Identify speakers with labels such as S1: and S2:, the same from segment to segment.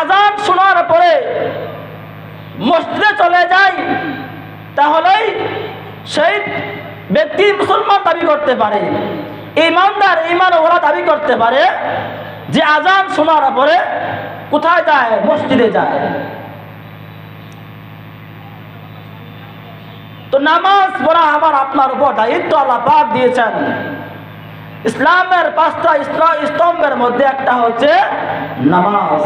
S1: আজান শোনার পরে মসজিদে চলে যায় তাহলেই সেই ব্যক্তি মুসলমান দাবি করতে পারে, ইমানদার ইমান ওরা দাবি করতে পারে যে আজান শোনার পরে কোথায় যায়? মসজিদে যায়। তো নামাজ পড়া আমার আপনার উপর দায়িত্ব, আল্লাহ পাক দিয়েছেন। ইসলামের পাঁচটা স্তম্ভের মধ্যে একটা হচ্ছে নামাজ।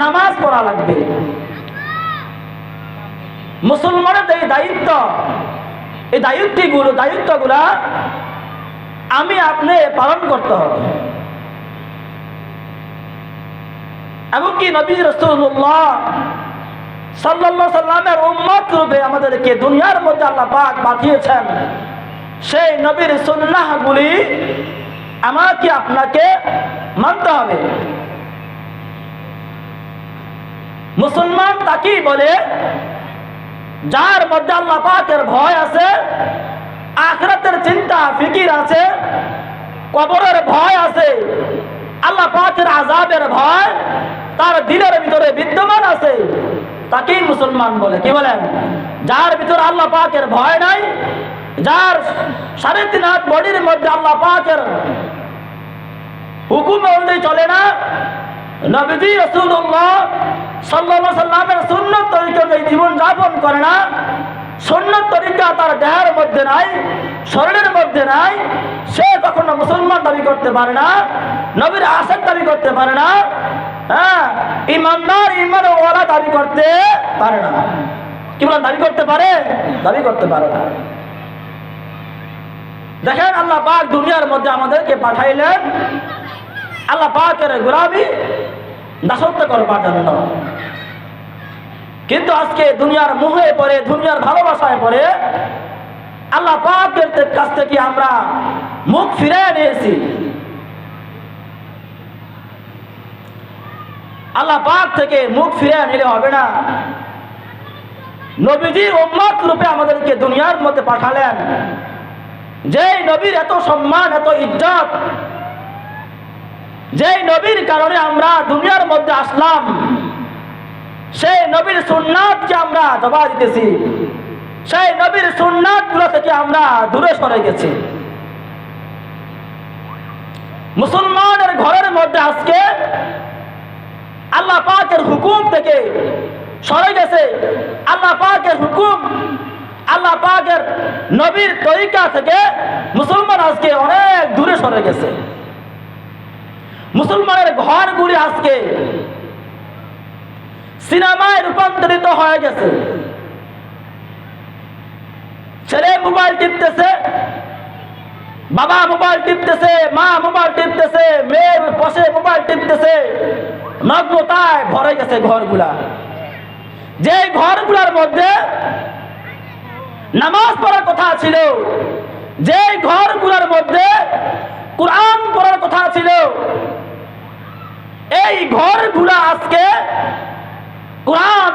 S1: নামাজ পড়া লাগবে। মুসলমানের এই দায়িত্ব, এই দায়িত্বগুলো, দায়িত্বগুলা আমি আপনি পালন করতে হবে। এমনকি নবী রসুল্লাহ সাল্লাহ সাল্লামের উম্মত রূপে আমাদেরকে দুনিয়ার মধ্যে আল্লাহ পাক পাঠিয়েছেন। সেই নবীর সুন্নাহগুলি আমাকে আপনাকে মানতে হবে। মুসলমান তাকেই বলে, যার মধ্যে আল্লাহ পাকের ভয় আছে, আখরাতের চিন্তা, ফিকির আছে, কবরের ভয় আছে, আল্লাহ পাকের আজাবের ভয়, তার দিলের ভিতরে বিদ্যমান আছে, তাকেই মুসলমান বলে। কি বলেন? যার ভিতরে আল্লাহ পাকের ভয় নাই, যার সাড়ে তিন হাত বডির মধ্যে আল্লাহ পাকের হুকুম অনুযায়ী চলে না যাপন করে না তরিকা তার দেহের মধ্যে মধ্যে সে দাবি করতে পারে না, নবীর দাবি করতে পারে না হ্যাঁ ইমানদার ইমান দাবি করতে পারে না। কি দাবি করতে পারে? দাবি করতে পারে না। দেখেন, আল্লাহ দুনিয়ার মধ্যে আমাদেরকে পাঠাইলেন, আল্লাহ পাকের গোলামি দাসত্ব করবার জন্য। কিন্তু আজকে দুনিয়ার মুহে পড়ে, দুনিয়ার ভালোবাসায় পড়ে, আল্লাহ পাকের কাছ থেকে আমরা মুখ ফিরে নিয়েছি। আল্লাহ পাক থেকে মুখ ফিরে নিলে হবে না। নবীজি উম্মত রূপে আমাদেরকে দুনিয়ার মধ্যে পাঠালেন। যেই নবীর এত সম্মান, এত ইজ্জত যেই নবীর কারণে আমরা দুনিয়ার মধ্যে আসলাম, সেই নবীর সুন্নাতকে আমরা জবা দিতেছি। সেই নবীর সুন্নাতগুলো থেকে আমরা দূরে সরে গেছি। মুসলমানের ঘরের মধ্যে আজকে আল্লাহ পাকের হুকুম থেকে সরে গেছে। আল্লাহ পাকের হুকুম, আল্লাহ পাকের নবীর তরিকা থেকে মুসলমান আজকে অনেক দূরে সরে গেছে। মুসলমানের ঘরগুলি আজকে সিনেমায় রূপান্তরিত হয়ে গেছে। ছেলে মোবাইল টিপতেছে, বাবা মোবাইল টিপতেছে, মা মোবাইল টিপতেছে মেয়ে বসে মোবাইল টিপতেছে নগ্নতায় ভরে গেছে ঘরগুলা। যে ঘরগুলার মধ্যে নামাজ পড়ার কথা ছিল যে ঘরগুলোর মধ্যে কোরআন পড়ার কথা এই ঘরগুলা আজকে কোরআন